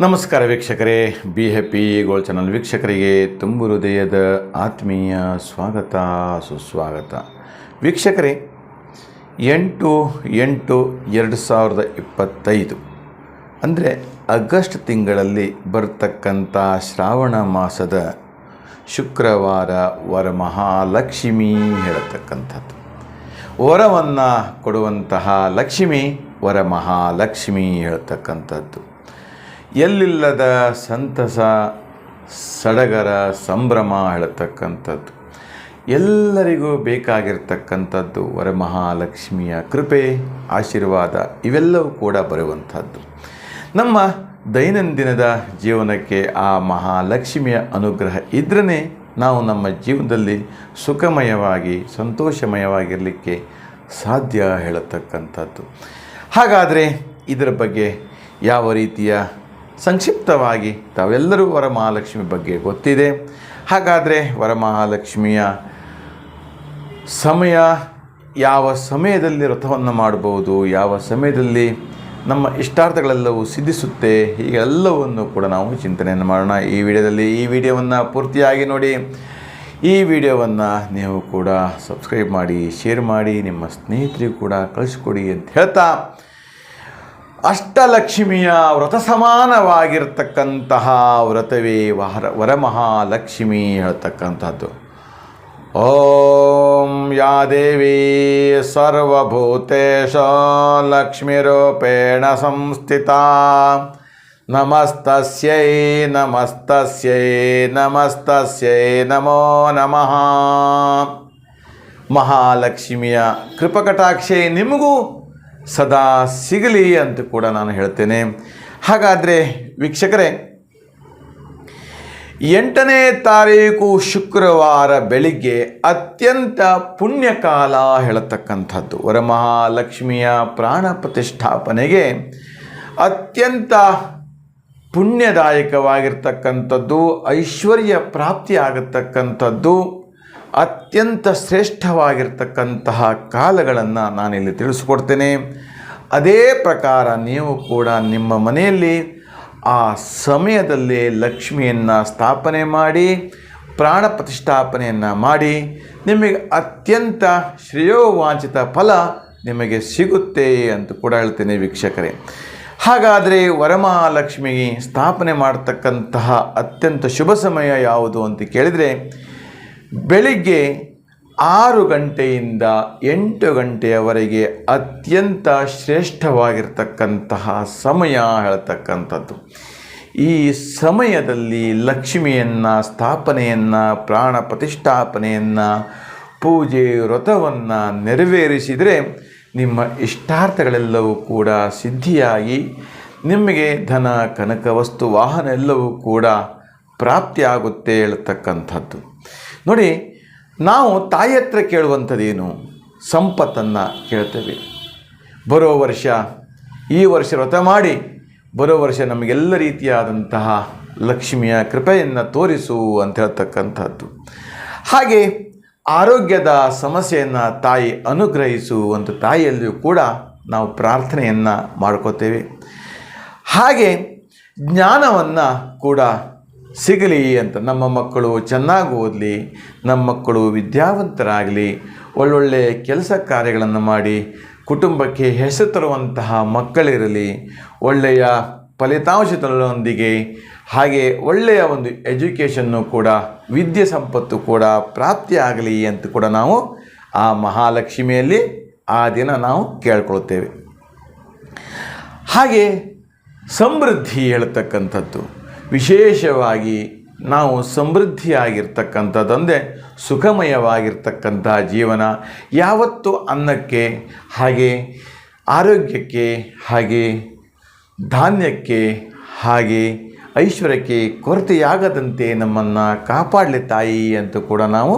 ನಮಸ್ಕಾರ ವೀಕ್ಷಕರೇ. Be happy gold channel ವೀಕ್ಷಕರಿಗೆ ತುಂಬು ಹೃದಯದ ಆತ್ಮೀಯ ಸ್ವಾಗತ, ಸುಸ್ವಾಗತ. ವೀಕ್ಷಕರೇ, ಎಂಟು ಎಂಟು ಎರಡು ಸಾವಿರದ ಇಪ್ಪತ್ತೈದು ಅಂದರೆ ಆಗಸ್ಟ್ ತಿಂಗಳಲ್ಲಿ ಬರ್ತಕ್ಕಂಥ ಶ್ರಾವಣ ಮಾಸದ ಶುಕ್ರವಾರ ವರ ಮಹಾಲಕ್ಷ್ಮಿ ಹೇಳತಕ್ಕಂಥದ್ದು. ವರವನ್ನು ಕೊಡುವಂತಹ ಲಕ್ಷ್ಮಿ ವರ ಮಹಾಲಕ್ಷ್ಮಿ ಹೇಳ್ತಕ್ಕಂಥದ್ದು. ಎಲ್ಲಿಲ್ಲದ ಸಂತಸ, ಸಡಗರ, ಸಂಭ್ರಮ ಹೇಳತಕ್ಕಂಥದ್ದು. ಎಲ್ಲರಿಗೂ ಬೇಕಾಗಿರ್ತಕ್ಕಂಥದ್ದು ವರಮಹಾಲಕ್ಷ್ಮಿಯ ಕೃಪೆ, ಆಶೀರ್ವಾದ ಇವೆಲ್ಲವೂ ಕೂಡ ಬರುವಂಥದ್ದು. ನಮ್ಮ ದೈನಂದಿನದ ಜೀವನಕ್ಕೆ ಆ ಮಹಾಲಕ್ಷ್ಮಿಯ ಅನುಗ್ರಹ ಇದ್ರೇ ನಾವು ನಮ್ಮ ಜೀವನದಲ್ಲಿ ಸುಖಮಯವಾಗಿ, ಸಂತೋಷಮಯವಾಗಿರಲಿಕ್ಕೆ ಸಾಧ್ಯ ಹೇಳತಕ್ಕಂಥದ್ದು. ಹಾಗಾದರೆ ಇದರ ಬಗ್ಗೆ ಯಾವ ರೀತಿಯ ಸಂಕ್ಷಿಪ್ತವಾಗಿ ತಾವೆಲ್ಲರೂ ವರಮಹಾಲಕ್ಷ್ಮಿ ಬಗ್ಗೆ ಗೊತ್ತಿದೆ. ಹಾಗಾದರೆ ವರಮಹಾಲಕ್ಷ್ಮಿಯ ಸಮಯ ಯಾವ ಸಮಯದಲ್ಲಿ ವ್ರತವನ್ನು ಮಾಡಬಹುದು ಯಾವ ಸಮಯದಲ್ಲಿ ನಮ್ಮ ಇಷ್ಟಾರ್ಥಗಳೆಲ್ಲವೂ ಸಿದ್ಧಿಸುತ್ತೆ, ಹೀಗೆಲ್ಲವನ್ನು ಕೂಡ ನಾವು ಚಿಂತನೆಯನ್ನು ಮಾಡೋಣ. ಈ ವಿಡಿಯೋದಲ್ಲಿ ಈ ವಿಡಿಯೋವನ್ನು ಪೂರ್ತಿಯಾಗಿ ನೋಡಿ. ಈ ವಿಡಿಯೋವನ್ನು ನೀವು ಕೂಡ ಸಬ್ಸ್ಕ್ರೈಬ್ ಮಾಡಿ, ಶೇರ್ ಮಾಡಿ, ನಿಮ್ಮ ಸ್ನೇಹಿತರಿಗೂ ಕೂಡ ಕಳಿಸ್ಕೊಡಿ ಅಂತ ಹೇಳ್ತಾ ಅಷ್ಟಲಕ್ಷ್ಮಿಯ ವ್ರತ ಸಮಾನವಾಗಿರ್ತಕ್ಕಂತಹ ವ್ರತವೇ ವರ, ವರಮಹಾಲಕ್ಷ್ಮಿ ಹೇಳ್ತಕ್ಕಂಥದ್ದು. ಓಂ ಯಾ ದೇವಿ ಸರ್ವಭೂತೇಶ ಲಕ್ಷ್ಮೀರೂಪೇಣ ಸಂಸ್ಥಿತ. ನಮಸ್ತಸ್ಯೈ ನಮಸ್ತಸ್ಯೈ ನಮಸ್ತಸ್ಯೈ ನಮೋ ನಮಃ. ಮಹಾಲಕ್ಷ್ಮಿಯ ಕೃಪಕಟಾಕ್ಷೆ ನಿಮಗೂ ಸದಾ ಸಿಗಲಿ ಅಂತ ಕೂಡ ನಾನು ಹೇಳ್ತೇನೆ. ಹಾಗಾದರೆ ವೀಕ್ಷಕರೇ, ಎಂಟನೇ ತಾರೀಕು ಶುಕ್ರವಾರ ಬೆಳಿಗ್ಗೆ ಅತ್ಯಂತ ಪುಣ್ಯಕಾಲ ಹೇಳತಕ್ಕಂಥದ್ದು. ವರಮಹಾಲಕ್ಷ್ಮಿಯ ಪ್ರಾಣ ಪ್ರತಿಷ್ಠಾಪನೆಗೆ ಅತ್ಯಂತ ಪುಣ್ಯದಾಯಕವಾಗಿರ್ತಕ್ಕಂಥದ್ದು, ಐಶ್ವರ್ಯ ಪ್ರಾಪ್ತಿಯಾಗತಕ್ಕಂಥದ್ದು. ಅತ್ಯಂತ ಶ್ರೇಷ್ಠವಾಗಿರ್ತಕ್ಕಂತಹ ಕಾಲಗಳನ್ನು ನಾನಿಲ್ಲಿ ತಿಳಿಸ್ಕೊಡ್ತೇನೆ. ಅದೇ ಪ್ರಕಾರ ನೀವು ಕೂಡ ನಿಮ್ಮ ಮನೆಯಲ್ಲಿ ಆ ಸಮಯದಲ್ಲಿ ಲಕ್ಷ್ಮಿಯನ್ನು ಸ್ಥಾಪನೆ ಮಾಡಿ, ಪ್ರಾಣ ಪ್ರತಿಷ್ಠಾಪನೆಯನ್ನು ಮಾಡಿ, ನಿಮಗೆ ಅತ್ಯಂತ ಶ್ರೇಯೋವಾಂಚಿತ ಫಲ ನಿಮಗೆ ಸಿಗುತ್ತೆ ಅಂತ ಕೂಡ ಹೇಳ್ತೇನೆ ವೀಕ್ಷಕರೇ. ಹಾಗಾದರೆ ವರಮಹಾಲಕ್ಷ್ಮಿ ಸ್ಥಾಪನೆ ಮಾಡತಕ್ಕಂತಹ ಅತ್ಯಂತ ಶುಭ ಸಮಯ ಯಾವುದು ಅಂತ ಕೇಳಿದರೆ ಬೆಳಿಗ್ಗೆ ಆರು ಗಂಟೆಯಿಂದ ಎಂಟು ಗಂಟೆಯವರೆಗೆ ಅತ್ಯಂತ ಶ್ರೇಷ್ಠವಾಗಿರ್ತಕ್ಕಂತಹ ಸಮಯ ಹೇಳ್ತಕ್ಕಂಥದ್ದು. ಈ ಸಮಯದಲ್ಲಿ ಲಕ್ಷ್ಮಿಯನ್ನು, ಸ್ಥಾಪನೆಯನ್ನು, ಪ್ರಾಣ ಪ್ರತಿಷ್ಠಾಪನೆಯನ್ನು, ಪೂಜೆ ವ್ರತವನ್ನು ನೆರವೇರಿಸಿದರೆ ನಿಮ್ಮ ಇಷ್ಟಾರ್ಥಗಳೆಲ್ಲವೂ ಕೂಡ ಸಿದ್ಧಿಯಾಗಿ, ನಿಮಗೆ ಧನ, ಕನಕ, ವಸ್ತು, ವಾಹನ ಎಲ್ಲವೂ ಕೂಡ ಪ್ರಾಪ್ತಿಯಾಗುತ್ತೆ ಹೇಳ್ತಕ್ಕಂಥದ್ದು. ನೋಡಿ, ನಾವು ತಾಯಿ ಹತ್ರ ಕೇಳುವಂಥದ್ದೇನು? ಸಂಪತ್ತನ್ನು ಕೇಳ್ತೇವೆ. ಬರೋ ವರ್ಷ, ಈ ವರ್ಷ ವ್ರತ ಮಾಡಿ, ಬರೋ ವರ್ಷ ನಮಗೆಲ್ಲ ರೀತಿಯಾದಂತಹ ಲಕ್ಷ್ಮಿಯ ಕೃಪೆಯನ್ನು ತೋರಿಸು ಅಂತ ಹೇಳ್ತಕ್ಕಂಥದ್ದು. ಹಾಗೆ ಆರೋಗ್ಯದ ಸಮಸ್ಯೆಯನ್ನು ತಾಯಿ ಅನುಗ್ರಹಿಸು ಅಂತ ತಾಯಿಯಲ್ಲಿಯೂ ಕೂಡ ನಾವು ಪ್ರಾರ್ಥನೆಯನ್ನು ಮಾಡ್ಕೋತೇವೆ. ಹಾಗೆ ಜ್ಞಾನವನ್ನು ಕೂಡ ಸಿಗಲಿ ಅಂತ ನಮ್ಮ ಮಕ್ಕಳು ಚೆನ್ನಾಗಿ ಓದಲಿ, ನಮ್ಮ ಮಕ್ಕಳು ವಿದ್ಯಾವಂತರಾಗಲಿ, ಒಳ್ಳೊಳ್ಳೆ ಕೆಲಸ ಕಾರ್ಯಗಳನ್ನು ಮಾಡಿ, ಕುಟುಂಬಕ್ಕೆ ಹೆಸರು ತರುವಂತಹ ಮಕ್ಕಳಿರಲಿ, ಒಳ್ಳೆಯ ಫಲಿತಾಂಶದೊಂದಿಗೆ, ಹಾಗೆ ಒಳ್ಳೆಯ ಒಂದು ಎಜುಕೇಷನ್ನು ಕೂಡ, ವಿದ್ಯೆ ಸಂಪತ್ತು ಕೂಡ ಪ್ರಾಪ್ತಿಯಾಗಲಿ ಅಂತ ಕೂಡ ನಾವು ಆ ಮಹಾಲಕ್ಷ್ಮಿಯಲ್ಲಿ ಆ ದಿನ ನಾವು ಕೇಳ್ಕೊಳ್ತೇವೆ. ಹಾಗೆ ಸಮೃದ್ಧಿ ಹೇಳ್ತಕ್ಕಂಥದ್ದು. ವಿಶೇಷವಾಗಿ ನಾವು ಸಮೃದ್ಧಿಯಾಗಿರ್ತಕ್ಕಂಥದ್ದೊಂದೇ ಸುಖಮಯವಾಗಿರ್ತಕ್ಕಂತಹ ಜೀವನ. ಯಾವತ್ತು ಅನ್ನಕ್ಕೆ ಹಾಗೆ ಆರೋಗ್ಯಕ್ಕೆ ಹಾಗೆ ಧಾನ್ಯಕ್ಕೆ ಹಾಗೆ ಐಶ್ವರ್ಯಕ್ಕೆ ಕೊರತೆಯಾಗದಂತೆ ನಮ್ಮನ್ನು ಕಾಪಾಡಲಿ ತಾಯಿ ಅಂತ ಕೂಡ ನಾವು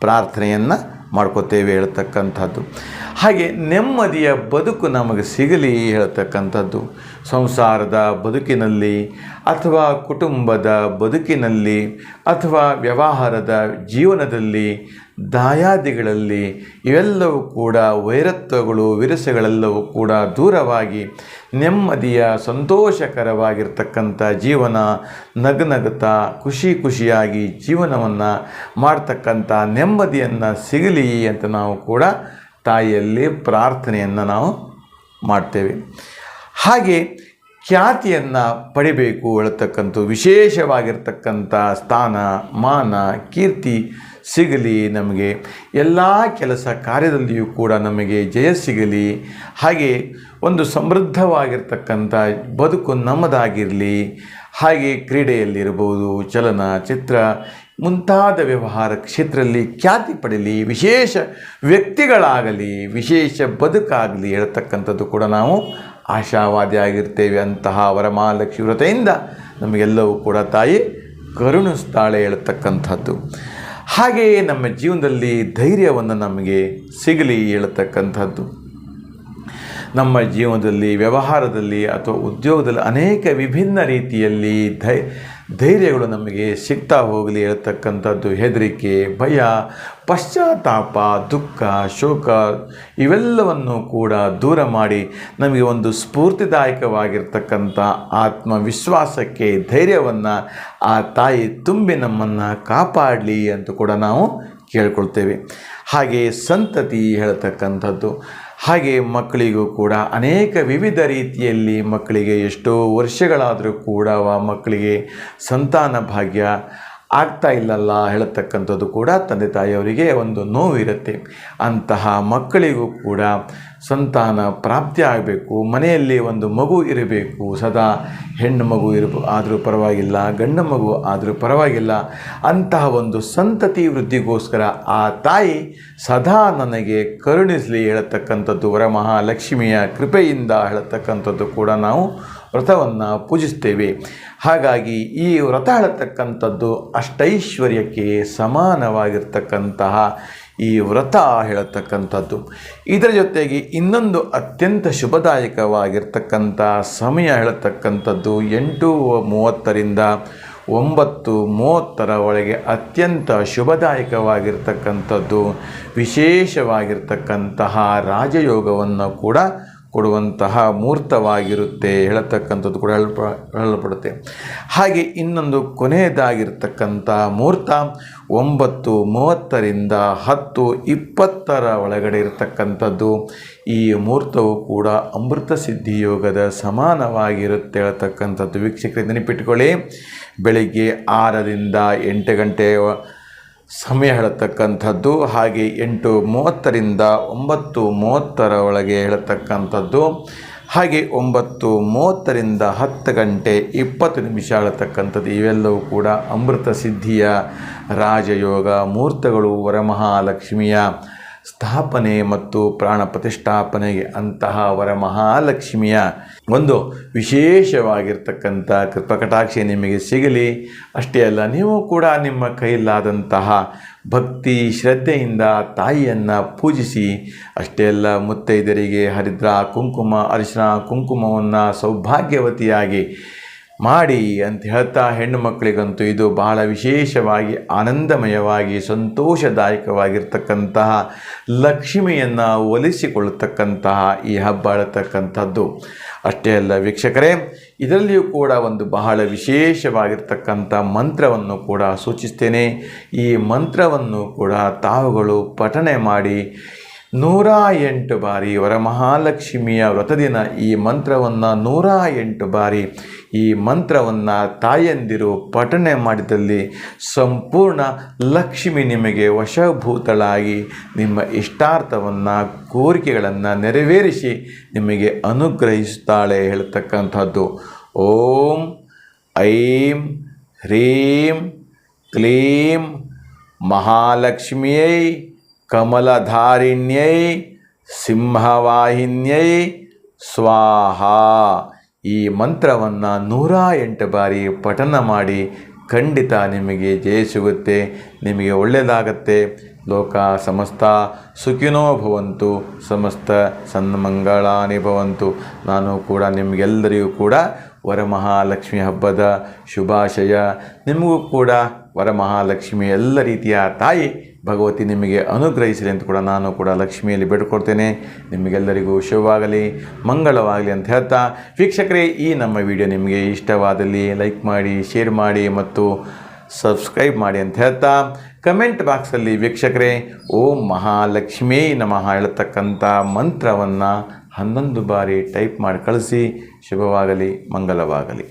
ಪ್ರಾರ್ಥನೆಯನ್ನು ಮಾಡ್ಕೋತೇವೆ ಹೇಳ್ತಕ್ಕಂಥದ್ದು. ಹಾಗೆ ನೆಮ್ಮದಿಯ ಬದುಕು ನಮಗೆ ಸಿಗಲಿ ಹೇಳ್ತಕ್ಕಂಥದ್ದು. ಸಂಸಾರದ ಬದುಕಿನಲ್ಲಿ ಅಥವಾ ಕುಟುಂಬದ ಬದುಕಿನಲ್ಲಿ ಅಥವಾ ವ್ಯವಹಾರದ ಜೀವನದಲ್ಲಿ ದಾಯಾದಿಗಳಲ್ಲಿ ಇವೆಲ್ಲವೂ ಕೂಡ ವೈರತ್ವಗಳು, ವಿರಸಗಳೆಲ್ಲವೂ ಕೂಡ ದೂರವಾಗಿ ನೆಮ್ಮದಿಯ, ಸಂತೋಷಕರವಾಗಿರ್ತಕ್ಕಂಥ ಜೀವನ ನಗನಗುತ್ತಾ ಖುಷಿ ಖುಷಿಯಾಗಿ ಜೀವನವನ್ನು ಮಾಡ್ತಕ್ಕಂಥ ನೆಮ್ಮದಿಯನ್ನು ಸಿಗಲಿ ಅಂತ ನಾವು ಕೂಡ ತಾಯಿಯಲ್ಲಿ ಪ್ರಾರ್ಥನೆಯನ್ನು ನಾವು ಮಾಡ್ತೇವೆ. ಹಾಗೆ ಖ್ಯಾತಿಯನ್ನು ಪಡಿಬೇಕು ಹೇಳತಕ್ಕಂಥ ವಿಶೇಷವಾಗಿರ್ತಕ್ಕಂಥ ಸ್ಥಾನ, ಮಾನ, ಕೀರ್ತಿ ಸಿಗಲಿ ನಮಗೆ. ಎಲ್ಲ ಕೆಲಸ ಕಾರ್ಯದಲ್ಲಿಯೂ ಕೂಡ ನಮಗೆ ಜಯ ಸಿಗಲಿ. ಹಾಗೆ ಒಂದು ಸಮೃದ್ಧವಾಗಿರ್ತಕ್ಕಂಥ ಬದುಕು ನಮ್ಮದಾಗಿರಲಿ. ಹಾಗೆ ಕ್ರೀಡೆಯಲ್ಲಿರ್ಬೋದು ಚಲನ, ಚಿತ್ರ, ಮುಂತಾದ ವ್ಯವಹಾರ ಕ್ಷೇತ್ರದಲ್ಲಿ ಖ್ಯಾತಿ ಪಡೀಲಿ. ವಿಶೇಷ ವ್ಯಕ್ತಿಗಳಾಗಲಿ, ವಿಶೇಷ ಬದುಕಾಗಲಿ ಹೇಳ್ತಕ್ಕಂಥದ್ದು ಕೂಡ ನಾವು ಆಶಾವಾದಿಯಾಗಿರ್ತೇವೆ ಅಂತಹ ವರಮಹಾಲಕ್ಷ್ಮಿ ವ್ರತೆಯಿಂದ ನಮಗೆಲ್ಲವೂ ಕೂಡ ತಾಯಿ ಕರುಣಿಸ್ತಾಳೆ ಹೇಳ್ತಕ್ಕಂಥದ್ದು. ಹಾಗೆಯೇ ನಮ್ಮ ಜೀವನದಲ್ಲಿ ಧೈರ್ಯವನ್ನು ನಮಗೆ ಸಿಗಲಿ ಹೇಳ್ತಕ್ಕಂಥದ್ದು. ನಮ್ಮ ಜೀವನದಲ್ಲಿ, ವ್ಯವಹಾರದಲ್ಲಿ ಅಥವಾ ಉದ್ಯೋಗದಲ್ಲಿ ಅನೇಕ ವಿಭಿನ್ನ ರೀತಿಯಲ್ಲಿ ಧೈ ಧೈರ್ಯಗಳು ನಮಗೆ ಸಿಗ್ತಾ ಹೋಗಲಿ ಹೇಳ್ತಕ್ಕಂಥದ್ದು. ಹೆದರಿಕೆ, ಭಯ, ಪಶ್ಚಾತ್ತಾಪ, ದುಃಖ, ಶೋಕ ಇವೆಲ್ಲವನ್ನು ಕೂಡ ದೂರ ಮಾಡಿ ನಮಗೆ ಒಂದು ಸ್ಫೂರ್ತಿದಾಯಕವಾಗಿರ್ತಕ್ಕಂಥ ಆತ್ಮವಿಶ್ವಾಸಕ್ಕೆ ಧೈರ್ಯವನ್ನು ಆ ತಾಯಿ ತುಂಬಿ ನಮ್ಮನ್ನು ಕಾಪಾಡಲಿ ಅಂತ ಕೂಡ ನಾವು ಕೇಳ್ಕೊಳ್ತೇವೆ. ಹಾಗೆ ಸಂತತಿ ಹೇಳ್ತಕ್ಕಂಥದ್ದು. ಹಾಗೆ ಮಕ್ಕಳಿಗೂ ಕೂಡ ಅನೇಕ ವಿವಿಧ ರೀತಿಯಲ್ಲಿ ಮಕ್ಕಳಿಗೆ ಎಷ್ಟೋ ವರ್ಷಗಳಾದರೂ ಕೂಡ ಮಕ್ಕಳಿಗೆ ಸಂತಾನ ಭಾಗ್ಯ ಆಗ್ತಾ ಇಲ್ಲಲ್ಲ ಹೇಳತಕ್ಕಂಥದ್ದು ಕೂಡ ತಂದೆ ತಾಯಿಯವರಿಗೆ ಒಂದು ನೋವಿರುತ್ತೆ. ಅಂತಹ ಮಕ್ಕಳಿಗೂ ಕೂಡ ಸಂತಾನ ಪ್ರಾಪ್ತಿ ಆಗಬೇಕು, ಮನೆಯಲ್ಲಿ ಒಂದು ಮಗು ಇರಬೇಕು, ಸದಾ ಹೆಣ್ಣು ಮಗು ಇರಬ, ಆದರೂ ಪರವಾಗಿಲ್ಲ, ಗಂಡು ಮಗು ಆದರೂ ಪರವಾಗಿಲ್ಲ, ಅಂತಹ ಒಂದು ಸಂತತಿ ವೃದ್ಧಿಗೋಸ್ಕರ ಆ ತಾಯಿ ಸದಾ ನನಗೆ ಕರುಣಿಸಲಿ ಹೇಳತಕ್ಕಂಥದ್ದು ವರಮಹಾಲಕ್ಷ್ಮಿಯ ಕೃಪೆಯಿಂದ ಹೇಳತಕ್ಕಂಥದ್ದು ಕೂಡ ನಾವು ವ್ರತವನ್ನು ಪೂಜಿಸ್ತೇವೆ. ಹಾಗಾಗಿ ಈ ವ್ರತ ಹೇಳತಕ್ಕಂಥದ್ದು ಅಷ್ಟೈಶ್ವರ್ಯಕ್ಕೆ ಸಮಾನವಾಗಿರ್ತಕ್ಕಂತಹ ಈ ವ್ರತ ಹೇಳತಕ್ಕಂಥದ್ದು. ಇದರ ಜೊತೆಗೆ ಇನ್ನೊಂದು ಅತ್ಯಂತ ಶುಭದಾಯಕವಾಗಿರ್ತಕ್ಕಂಥ ಸಮಯ ಹೇಳತಕ್ಕಂಥದ್ದು ಎಂಟು ಮೂವತ್ತರಿಂದ ಒಂಬತ್ತು ಮೂವತ್ತರ ಒಳಗೆ ಅತ್ಯಂತ ಶುಭದಾಯಕವಾಗಿರ್ತಕ್ಕಂಥದ್ದು. ವಿಶೇಷವಾಗಿರ್ತಕ್ಕಂತಹ ರಾಜಯೋಗವನ್ನು ಕೂಡ ಕೊಡುವಂತಹ ಮೂರ್ತವಾಗಿರುತ್ತೆ ಹೇಳತಕ್ಕಂಥದ್ದು ಕೂಡ ಹೇಳಪ ಹೇಳಲ್ಪಡುತ್ತೆ. ಹಾಗೆ ಇನ್ನೊಂದು ಕೊನೆಯದಾಗಿರ್ತಕ್ಕಂಥ ಮುಹೂರ್ತ ಒಂಬತ್ತು ಮೂವತ್ತರಿಂದ ಹತ್ತು ಇಪ್ಪತ್ತರ ಒಳಗಡೆ ಇರತಕ್ಕಂಥದ್ದು. ಈ ಮುಹೂರ್ತವು ಕೂಡ ಅಮೃತ ಸಿದ್ಧಿಯೋಗದ ಸಮಾನವಾಗಿರುತ್ತೆ ಹೇಳತಕ್ಕಂಥದ್ದು. ವೀಕ್ಷಕರಿಗೆ ನೆನಪಿಟ್ಕೊಳ್ಳಿ, ಬೆಳಿಗ್ಗೆ ಆರರಿಂದ ಎಂಟು ಗಂಟೆ ಸಮಯ ಹೇಳತಕ್ಕಂಥದ್ದು, ಹಾಗೆ ಎಂಟು ಮೂವತ್ತರಿಂದ ಒಂಬತ್ತು ಮೂವತ್ತರ ಒಳಗೆ ಹೇಳತಕ್ಕಂಥದ್ದು. ಹಾಗೆ ಒಂಬತ್ತು ಮೂವತ್ತರಿಂದ ಹತ್ತು ಗಂಟೆ ಇಪ್ಪತ್ತು ನಿಮಿಷ ಹೇಳತಕ್ಕಂಥದ್ದು. ಇವೆಲ್ಲವೂ ಕೂಡ ಅಮೃತ ಸಿದ್ಧಿಯ ರಾಜಯೋಗ ಮೂರ್ತಗಳು ವರಮಹಾಲಕ್ಷ್ಮಿಯ ಸ್ಥಾಪನೆ ಮತ್ತು ಪ್ರಾಣ ಪ್ರತಿಷ್ಠಾಪನೆಗೆ ಅಂತಹ ವರಮಹಾಲಕ್ಷ್ಮಿಯ ಒಂದು ವಿಶೇಷವಾಗಿರ್ತಕ್ಕಂಥ ಕೃಪಕಟಾಕ್ಷಿ ನಿಮಗೆ ಸಿಗಲಿ. ಅಷ್ಟೇ ಅಲ್ಲ, ನೀವು ಕೂಡ ನಿಮ್ಮ ಕೈಲಾದಂತಹ ಭಕ್ತಿ, ಶ್ರದ್ಧೆಯಿಂದ ತಾಯಿಯನ್ನು ಪೂಜಿಸಿ. ಅಷ್ಟೇ ಅಲ್ಲ ಮುತ್ತೈದರಿಗೆ ಹರಿದ್ರ ಕುಂಕುಮ, ಅರಿಶಿನ ಕುಂಕುಮವನ್ನು ಸೌಭಾಗ್ಯವತಿಯಾಗಿ ಮಾಡಿ ಅಂತ ಹೇಳ್ತಾ ಹೆಣ್ಣು ಮಕ್ಕಳಿಗಂತೂ ಇದು ಬಹಳ ವಿಶೇಷವಾಗಿ ಆನಂದಮಯವಾಗಿ ಸಂತೋಷದಾಯಕವಾಗಿರ್ತಕ್ಕಂತಹ ಲಕ್ಷ್ಮಿಯನ್ನು ಒಲಿಸಿಕೊಳ್ಳತಕ್ಕಂತಹ ಈ ಹಬ್ಬ ಅಳತಕ್ಕಂಥದ್ದು ಅಷ್ಟೇ ಅಲ್ಲ ವೀಕ್ಷಕರೇ, ಇದರಲ್ಲಿಯೂ ಕೂಡ ಒಂದು ಬಹಳ ವಿಶೇಷವಾಗಿರ್ತಕ್ಕಂಥ ಮಂತ್ರವನ್ನು ಕೂಡ ಸೂಚಿಸ್ತೇನೆ. ಈ ಮಂತ್ರವನ್ನು ಕೂಡ ತಾವುಗಳು ಪಠನೆ ಮಾಡಿ ನೂರ ಎಂಟು ಬಾರಿ ವರಮಹಾಲಕ್ಷ್ಮಿಯ ವ್ರತದಿನ ಈ ಮಂತ್ರವನ್ನು ನೂರ ಎಂಟು ಬಾರಿ ಈ ಮಂತ್ರವನ್ನು ತಾಯಂದಿರು ಪಠನೆ ಮಾಡಿದಲ್ಲಿ ಸಂಪೂರ್ಣ ಲಕ್ಷ್ಮಿ ನಿಮಗೆ ವಶಭೂತಳಾಗಿ ನಿಮ್ಮ ಇಷ್ಟಾರ್ಥವನ್ನು ಕೋರಿಕೆಗಳನ್ನು ನೆರವೇರಿಸಿ ನಿಮಗೆ ಅನುಗ್ರಹಿಸುತ್ತಾಳೆ ಹೇಳ್ತಕ್ಕಂಥದ್ದು. ಓಂ ಐಂ ಹ್ರೀಂ ಕ್ಲೀಂ ಮಹಾಲಕ್ಷ್ಮಿಯೈ ಕಮಲಧಾರಿಣ್ಯೈ ಸಿಂಹವಾಹಿನ್ಯೈ ಸ್ವಾಹ. ಈ ಮಂತ್ರವನ್ನು ನೂರ ಎಂಟು ಬಾರಿ ಪಠನ ಮಾಡಿ ಖಂಡಿತ ನಿಮಗೆ ಜಯ ಸಿಗುತ್ತೆ ನಿಮಗೆ ಒಳ್ಳೆಯದಾಗತ್ತೆ. ಲೋಕ ಸಮಸ್ತ ಸುಖಿನೋ ಭವಂತು, ಸಮಸ್ತ ಸನ್ಮಂಗಳಾನಿ ಭವಂತು. ನಾನು ಕೂಡ ನಿಮಗೆಲ್ಲರಿಗೂ ಕೂಡ ವರಮಹಾಲಕ್ಷ್ಮಿ ಹಬ್ಬದ ಶುಭಾಶಯ. ನಿಮಗೂ ಕೂಡ ವರಮಹಾಲಕ್ಷ್ಮಿ ಎಲ್ಲ ರೀತಿಯ ತಾಯಿ ಭಗವತಿ ನಿಮಗೆ ಅನುಗ್ರಹಿಸಲಿ ಅಂತ ಕೂಡ ನಾನು ಕೂಡ ಲಕ್ಷ್ಮಿಯಲ್ಲಿ ಬೇಡ್ಕೊಡ್ತೇನೆ ನಿಮಗೆಲ್ಲರಿಗೂ ಶುಭವಾಗಲಿ, ಮಂಗಳವಾಗಲಿ ಅಂತ ಹೇಳ್ತಾ ವೀಕ್ಷಕರೇ, ಈ ನಮ್ಮ ವಿಡಿಯೋ ನಿಮಗೆ ಇಷ್ಟವಾದಲ್ಲಿ ಲೈಕ್ ಮಾಡಿ, ಶೇರ್ ಮಾಡಿ ಮತ್ತು ಸಬ್ಸ್ಕ್ರೈಬ್ ಮಾಡಿ ಅಂತ ಹೇಳ್ತಾ ಕಮೆಂಟ್ ಬಾಕ್ಸಲ್ಲಿ ವೀಕ್ಷಕರೇ, ಓಂ ಮಹಾಲಕ್ಷ್ಮೀ ನಮಃ ಹೇಳ್ತಕ್ಕಂಥ ಮಂತ್ರವನ್ನು ಹನ್ನೊಂದು ಬಾರಿ ಟೈಪ್ ಮಾಡಿ ಕಳಿಸಿ. ಶುಭವಾಗಲಿ ಮಂಗಲವಾಗಲಿ